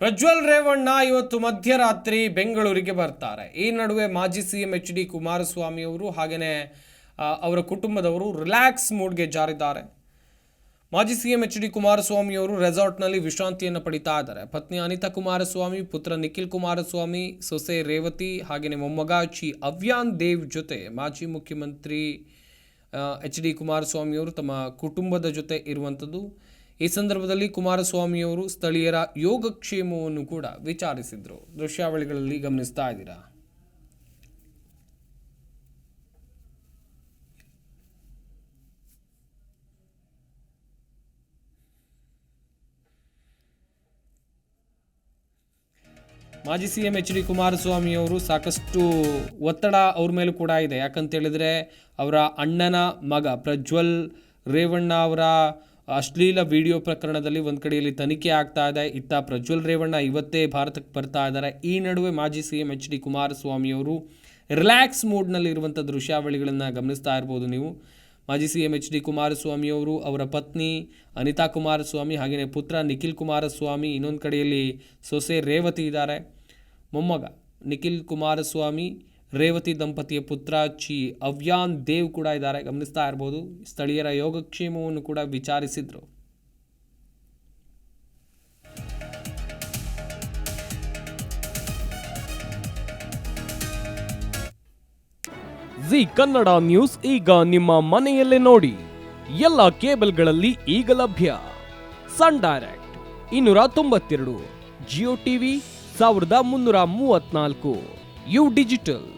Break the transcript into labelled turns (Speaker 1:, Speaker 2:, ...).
Speaker 1: ಪ್ರಜ್ವಲ್ ರೇವಣ್ಣ ಇವತ್ತು ಮಧ್ಯರಾತ್ರಿ ಬೆಂಗಳೂರಿಗೆ ಬರ್ತಾರೆ. ಈ ನಡುವೆ ಮಾಜಿ C M H D Kumaraswamy ಅವರು ಹಾಗೆಯೇ ಅವರ ಕುಟುಂಬದವರು ರಿಲ್ಯಾಕ್ಸ್ ಮೂಡ್ಗೆ ಜಾರಿದ್ದಾರೆ. ಮಾಜಿ C M H D Kumaraswamy ಅವರು ರೆಸಾರ್ಟ್ನಲ್ಲಿ ವಿಶ್ರಾಂತಿಯನ್ನು ಪಡಿತಾ ಇದ್ದಾರೆ. ಪತ್ನಿ ಅನಿತಾ ಕುಮಾರಸ್ವಾಮಿ, ಪುತ್ರ ನಿಖಿಲ್ ಕುಮಾರಸ್ವಾಮಿ, ಸೊಸೆ ರೇವತಿ ಹಾಗೆಯೇ ಮೊಮ್ಮಗ ಚಿ ಅವ್ಯಾನ್ ದೇವ್ ಜೊತೆ ಮಾಜಿ ಮುಖ್ಯಮಂತ್ರಿ ಎಚ್ ಡಿ ಕುಮಾರಸ್ವಾಮಿಯವರು ತಮ್ಮ ಕುಟುಂಬದ ಜೊತೆ ಇರುವಂಥದ್ದು. ಈ ಸಂದರ್ಭದಲ್ಲಿ ಕುಮಾರಸ್ವಾಮಿ ಅವರು ಸ್ಥಳೀಯರ ಯೋಗಕ್ಷೇಮವನ್ನು ಕೂಡ ವಿಚಾರಿಸಿದ್ರು. ದೃಶ್ಯಾವಳಿಗಳಲ್ಲಿ ಗಮನಿಸ್ತಾ ಇದ್ದೀರಾ? ಮಾಜಿ C M H D Kumaraswamy ಅವರು ಸಾಕಷ್ಟು ಒತ್ತಡ ಅವ್ರ ಮೇಲೂ ಕೂಡ ಇದೆ. ಯಾಕಂತ ಹೇಳಿದ್ರೆ ಅವರ ಅಣ್ಣನ ಮಗ ಪ್ರಜ್ವಲ್ ರೇವಣ್ಣ ಅವರ ಅಶ್ಲೀಲ ವಿಡಿಯೋ ಪ್ರಕರಣದಲ್ಲಿ ಒಂದು ಕಡೆಯಲ್ಲಿ ತನಿಖೆ ಆಗ್ತಾ ಇದೆ. ಇತ್ತ ಪ್ರಜ್ವಲ್ ರೇವಣ್ಣ ಇವತ್ತೇ ಭಾರತಕ್ಕೆ ಬರ್ತಾ ಇದ್ದಾರೆ. ಈ ನಡುವೆ ಮಾಜಿ C M H D Kumaraswamy ಅವರು ರಿಲ್ಯಾಕ್ಸ್ ಮೂಡ್ನಲ್ಲಿ ಇರುವಂಥ ದೃಶ್ಯಾವಳಿಗಳನ್ನು ಗಮನಿಸ್ತಾ ಇರ್ಬೋದು ನೀವು. ಮಾಜಿ ಸಿ ಎಂ ಎಚ್ ಡಿ ಕುಮಾರಸ್ವಾಮಿಯವರು ಅವರ ಪತ್ನಿ ಅನಿತಾ ಕುಮಾರಸ್ವಾಮಿ ಹಾಗೆಯೇ ಪುತ್ರ ನಿಖಿಲ್ ಕುಮಾರಸ್ವಾಮಿ, ಇನ್ನೊಂದು ಕಡೆಯಲ್ಲಿ ಸೊಸೆ ರೇವತಿ ಇದ್ದಾರೆ. ಮೊಮ್ಮಗ ನಿಖಿಲ್ ಕುಮಾರಸ್ವಾಮಿ ರೇವತಿ ದಂಪತಿಯ ಪುತ್ರ ಚಿ ಅವ್ಯಾನ್ ದೇವ್ ಕೂಡ ಇದ್ದಾರೆ. ಗಮನಿಸ್ತಾ ಇರ್ಬೋದು. ಸ್ಥಳೀಯರ ಯೋಗಕ್ಷೇಮವನ್ನು ಕೂಡ ವಿಚಾರಿಸಿದ್ರು.
Speaker 2: ಜಿ ಕನ್ನಡ ನ್ಯೂಸ್ ಈಗ ನಿಮ್ಮ ಮನೆಯಲ್ಲೇ ನೋಡಿ. ಎಲ್ಲ ಕೇಬಲ್ಗಳಲ್ಲಿ ಈಗ ಲಭ್ಯ. ಸನ್ ಡೈರೆಕ್ಟ್ ಇನ್ನೂರ ತೊಂಬತ್ತೆರಡು, ಜಿಯೋ ಟಿವಿ ಸಾವಿರದ ಮುನ್ನೂರ ಮೂವತ್ನಾಲ್ಕು ಯು ಡಿಜಿಟಲ್.